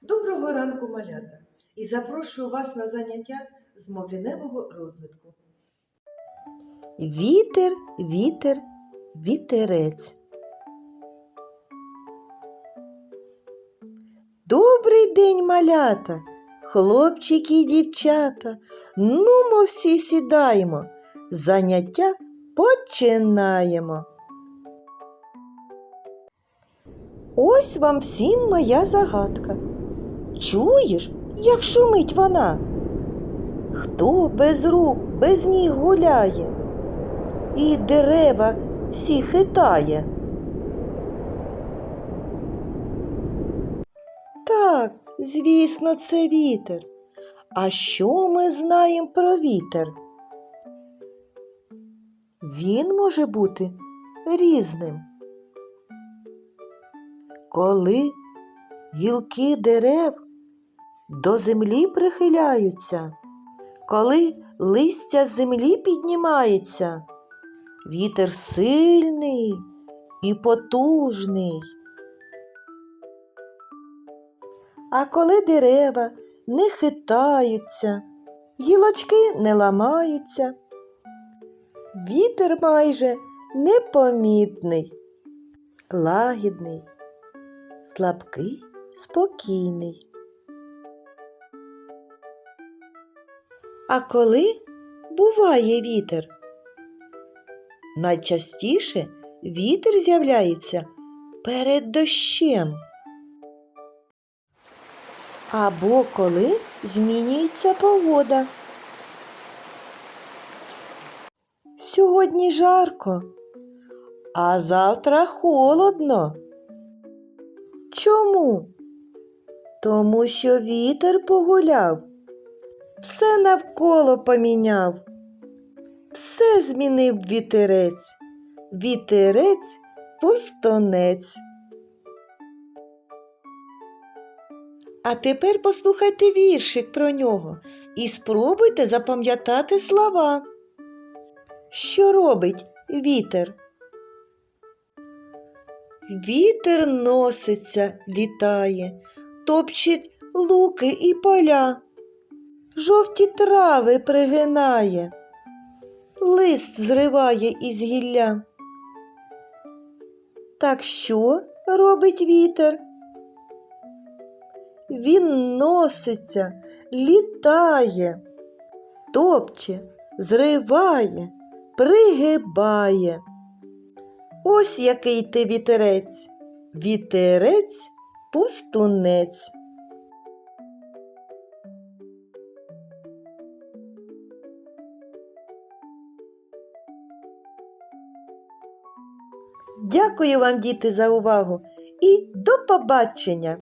Доброго ранку, малята! І запрошую вас на заняття з мовліневого розвитку. Вітер, вітер, вітерець. Добрий день, малята, хлопчики і дівчата. Нумо всі сідаємо. Заняття починаємо. Ось вам всім моя загадка. Чуєш, як шумить вона? Хто без рук, без ніг гуляє? і дерева всі хитає. Так, звісно, це вітер. А що ми знаємо про вітер? Він може бути різним. Коли гілки дерев до землі прихиляються, коли листя з землі піднімається, Вітер сильний і потужний. А коли дерева не хитаються, гілочки не ламаються, вітер майже непомітний, лагідний, слабкий, спокійний. А коли буває вітер? Найчастіше вітер з'являється перед дощем. Або коли змінюється погода. Сьогодні жарко, а завтра холодно. Чому? Тому що вітер погуляв, все навколо поміняв. Все змінив вітерець, вітерець пустонець. А тепер послухайте віршик про нього і спробуйте запам'ятати слова. Що робить вітер? Вітер носиться, літає, топчить луки і поля, жовті трави пригинає лист зриває із гілля. Так що робить вітер? Він носиться, літає, топче, зриває, пригибає. Ось який ти вітерець, вітерець пустунець. Дякую вам, діти, за увагу і до побачення!